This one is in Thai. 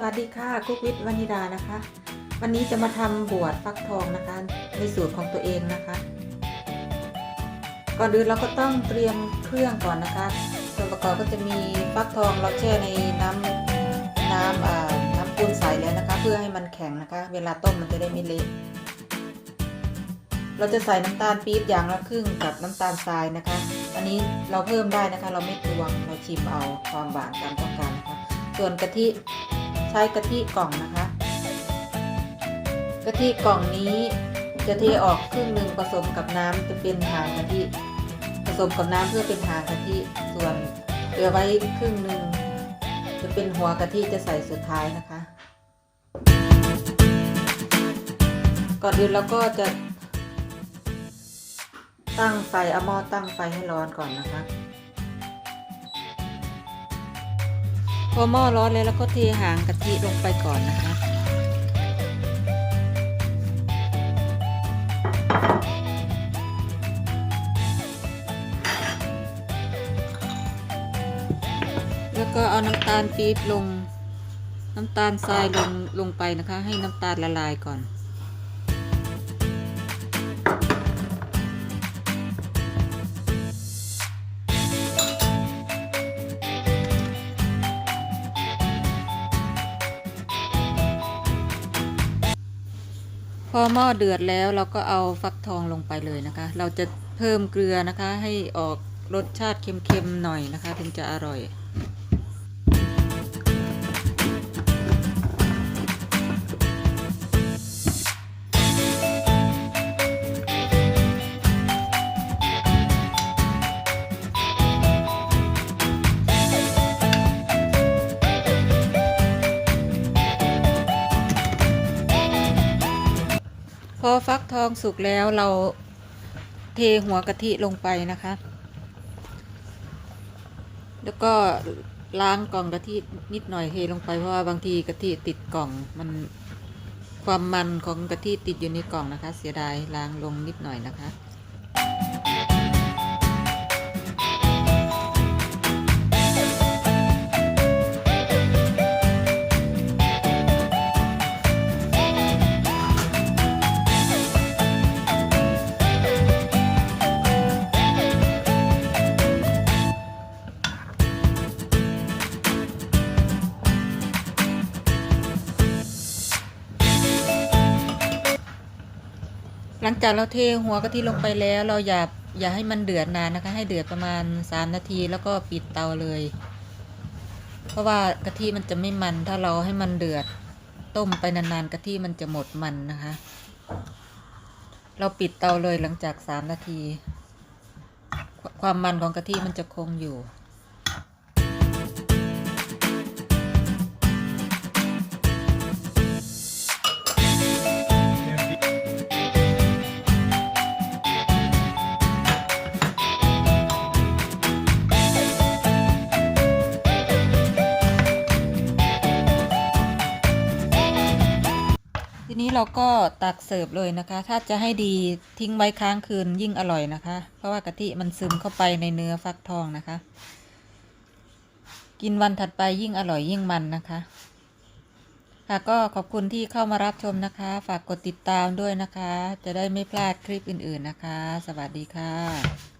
สวัสดีค่ะคุกวิทวานิดานะคะ วันนี้จะมาทำบวชฟักทองนะคะ ในสูตรของตัวเองนะคะ ก่อนอื่นเราก็ต้องเตรียมเครื่องก่อนนะคะ ส่วนประกอบก็จะมีฟักทองเราแช่ในน้ำน้ำน้ำปูนใสแล้วนะคะ เพื่อให้มันแข็งนะคะ เวลาต้มมันจะได้ไม่เละเราจะใส่น้ำตาลปี๊บอย่างละครึ่งกับน้ำตาลทรายนะคะ อันนี้เราเพิ่มได้นะคะ เราไม่ตวงเราชิมเอาความหวานตามต้องการนะคะ ส่วนกะทิ ใช้กะทิกล่องนะคะกะทิกล่องนี้จะเทออกครึ่งหนึ่งผสมกับน้ำจะเป็นหางกะทิผสมกับน้ำเพื่อเป็นหางกะทิส่วนเหลือไว้ครึ่งหนึ่งจะเป็นหัวกะทิจะใส่สุดท้ายนะคะ ก่อนอื่นเราก็จะตั้งไฟเอาหม้อตั้งไฟให้ร้อนก่อนนะคะ พอหม้อร้อนเลยแล้วก็เทหางกะทิลงไปก่อนนะคะ แล้วก็เอาน้ำตาลปี๊บลง น้ำตาลทรายลงลงไปนะคะ ให้น้ำตาลละลายก่อน พอหม้อเดือดแล้วเราก็เอาฟักทองลงไปเลยนะคะ เราจะเพิ่มเกลือนะคะให้ออกรสชาติเค็มๆหน่อยนะคะ ถึงจะอร่อย พอฟักทองสุกแล้วเราเทหัวกะทิลงไปนะคะ แล้วก็ล้างกล่องกะทินิดหน่อยเทลงไปเพราะว่าบางทีกะทิติดกล่องมันความมันของกะทิติดอยู่ในกล่องนะคะ เสียดายล้างลงนิดหน่อยนะคะ ลังจากเราเทหัวกะทิลงไปแล้ว เราอย่าอย่าให้มันเดือดนานนะคะ ให้เดือดประมาณ 3 นาทีแล้วก็ปิดเตาเลย เพราะว่ากะทิมันจะไม่มันถ้าเราให้มันเดือดต้มไปนานๆกะทิมันจะหมดมันนะคะ เราปิดเตาเลยหลังจาก 3 นาที ความมันของกะทิมันจะคงอยู่ เราก็ตักเสิร์ฟเลยนะคะ ถ้าจะให้ดีทิ้งไว้ค้างคืนยิ่งอร่อยนะคะ เพราะว่ากะทิมันซึมเข้าไปในเนื้อฟักทองนะคะ กินวันถัดไปยิ่งอร่อยยิ่งมันนะคะ ค่ะก็ขอบคุณที่เข้ามารับชมนะคะ ฝากกดติดตามด้วยนะคะ จะได้ไม่พลาดคลิปอื่นๆนะคะ สวัสดีค่ะ